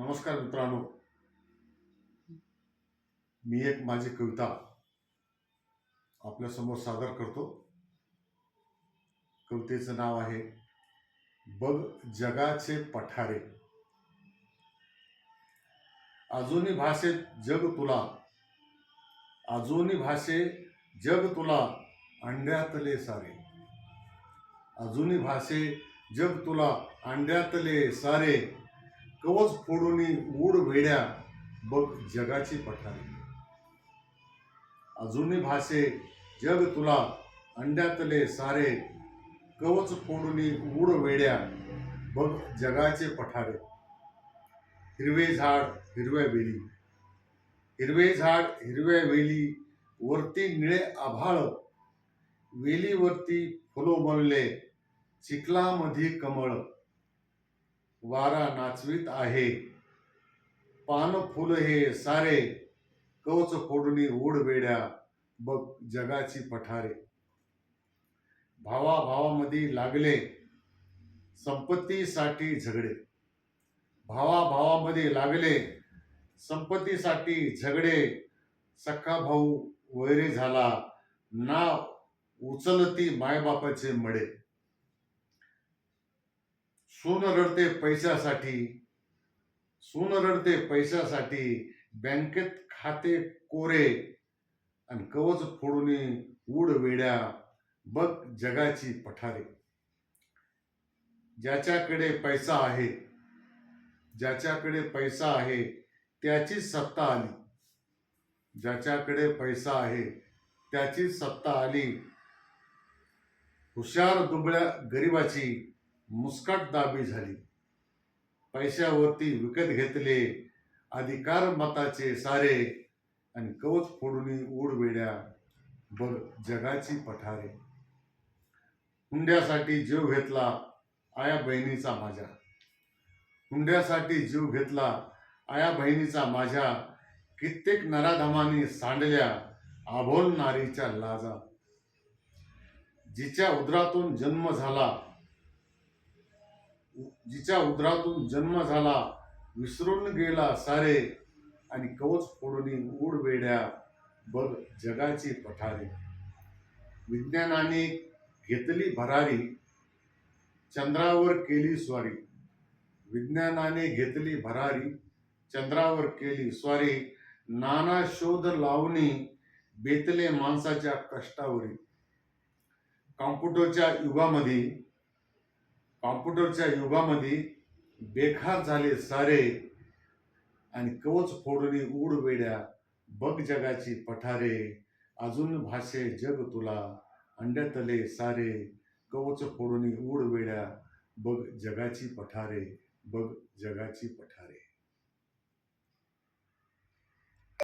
नमस्कार मित्रांनो. मी एक माझी कविता आपल्यासमोर सादर करतो. कवितेचं नाव आहे बघ जगाचे पठारे. अजूनी भाषेत जग तुला. अजूनी भाषे जग तुला अंड्यातले सारे. अजूनी भाषे जग तुला अंड्यातले सारे. कवच फोडून उड वेड्या बघ जगाची पठारी. अजूनही भाषे जग तुला अंड्यातले सारे. कवच फोडून उड वेड्या बघ जगाचे पठारे. हिरवे झाड हिरव्या वेली. हिरवे झाड हिरव्या वेली वरती निळे आभाळ. वेलीवरती फुलो बनले चिखलामध्ये कमळ. वारा नाचवीत आहे. पान फुल हे सारे कवच फोडणी ओढ वेड्या बघ जगाची पठारे. भावा भावामध्ये लागले संपत्तीसाठी झगडे. भावा भावामध्ये लागले संपत्तीसाठी झगडे. सख्खा भाऊ वैरे झाला ना उचलती मायबापाचे मडे. सून रडते पैशासाठी सून रडते पैशासाठी बँकेत खाते कोरे आणि कवच फोडून उड वेड्या बघ जगाची पठारे. ज्याच्याकडे पैसा आहे ज्याच्याकडे पैसा आहे त्याचीच सत्ता आली. ज्याच्याकडे पैसा आहे त्याचीच सत्ता आली. हुशार दुबळ्या गरिबाची मुस्काट दाबी झाली. पैशावरती विकत घेतले अधिकार मताचे सारे आणि कवच फोडून उड बघ जगाची पठारे. हुंड्यासाठी जीव घेतला आया बहिणीचा माझ्या. हुंड्यासाठी जीव घेतला आया बहिणीचा माझ्या. कित्येक नराधमानी सांडल्या आभोल नारीच्या लाजा. जिच्या उदरातून जन्म झाला जिच्या उदरातून जन्म झाला विसरून गेला सारे. आणि कवच फोडून उड वेड्या बघ जगाची पठारे. विज्ञानाने घेतली भरारी चंद्रावर केली स्वारी. विज्ञानाने घेतली भरारी चंद्रावर केली स्वारी. नाना शोध लावणी बेतले माणसाच्या कष्टावरी. कॉम्प्युटरच्या युगामध्ये कॉम्प्युटरच्या युगामध्ये बेखार झाले सारे आणि कवच फोडून उड वेड्या बग जगाची पठारे. अजून भाषे जग तुला अंड्यातले सारे. कवच फोडून उड वेड्या बग जगाची पठारे बग जगाची पठारे.